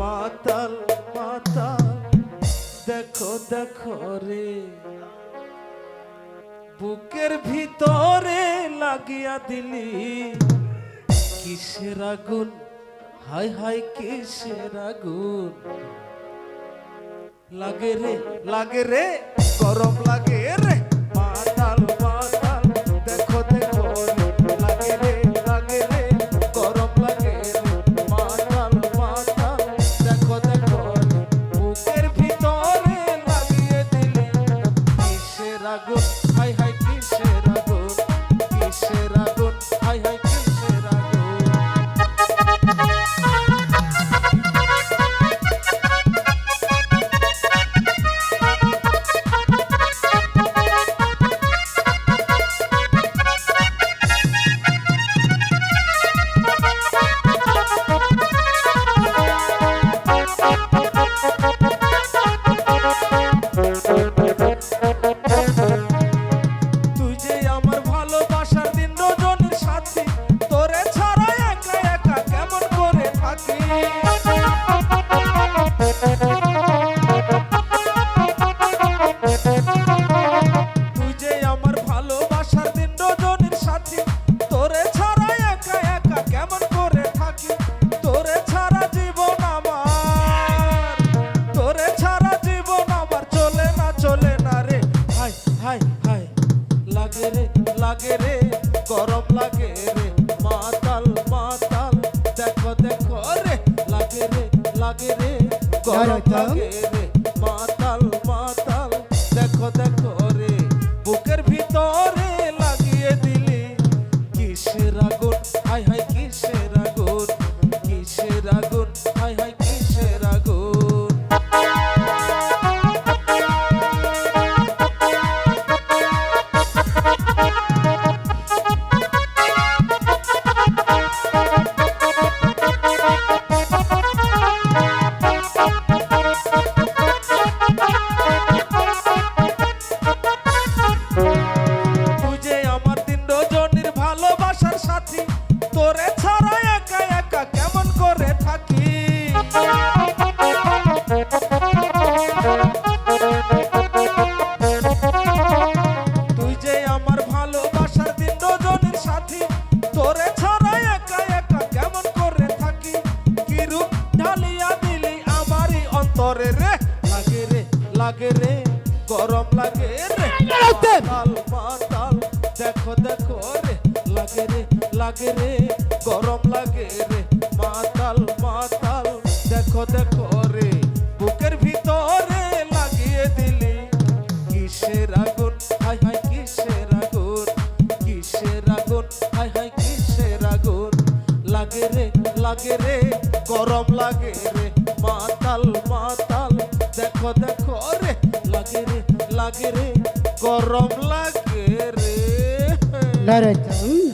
মাতাল মাতাল দেখো দেখো রে। বুকের ভিতরে লাগিয়া দিলি। কিসের আগুন? হাই হাই, কিসের আগুন? লাগে রে লাগে রে, গরম লাগে রে। মাতাল লাগে রে লাগে রে গরম লাগে রে। মাতাল মাতাল দেখো দেখো রে লাগে রে লাগে রে গরম লাগে রে। মাতাল মাতাল দেখো দেখো রে বুকের ভিতরে লাগিয়ে দিলি। কিসের আগুন? হাই হাই থাকি। তুই যে আমার ভালোবাসার তিন রজনীর সাথী তোরে ছাড়া একা একা কেমন করে থাকি? কি রূপ ঢালিয়া দিলি আমারই অন্তরে রে? লাগে রে লাগে রে গরম লাগে রে। মাতাল মাতাল দেখো দেখো রে। লাগে রে লাগে রে গরম লাগে রে। লাগে রে, গরম লাগে রে। মাতাল মাতাল, দেখো দেখো রে, লাগে রে লাগে রে, গরম লাগে রে। নরতম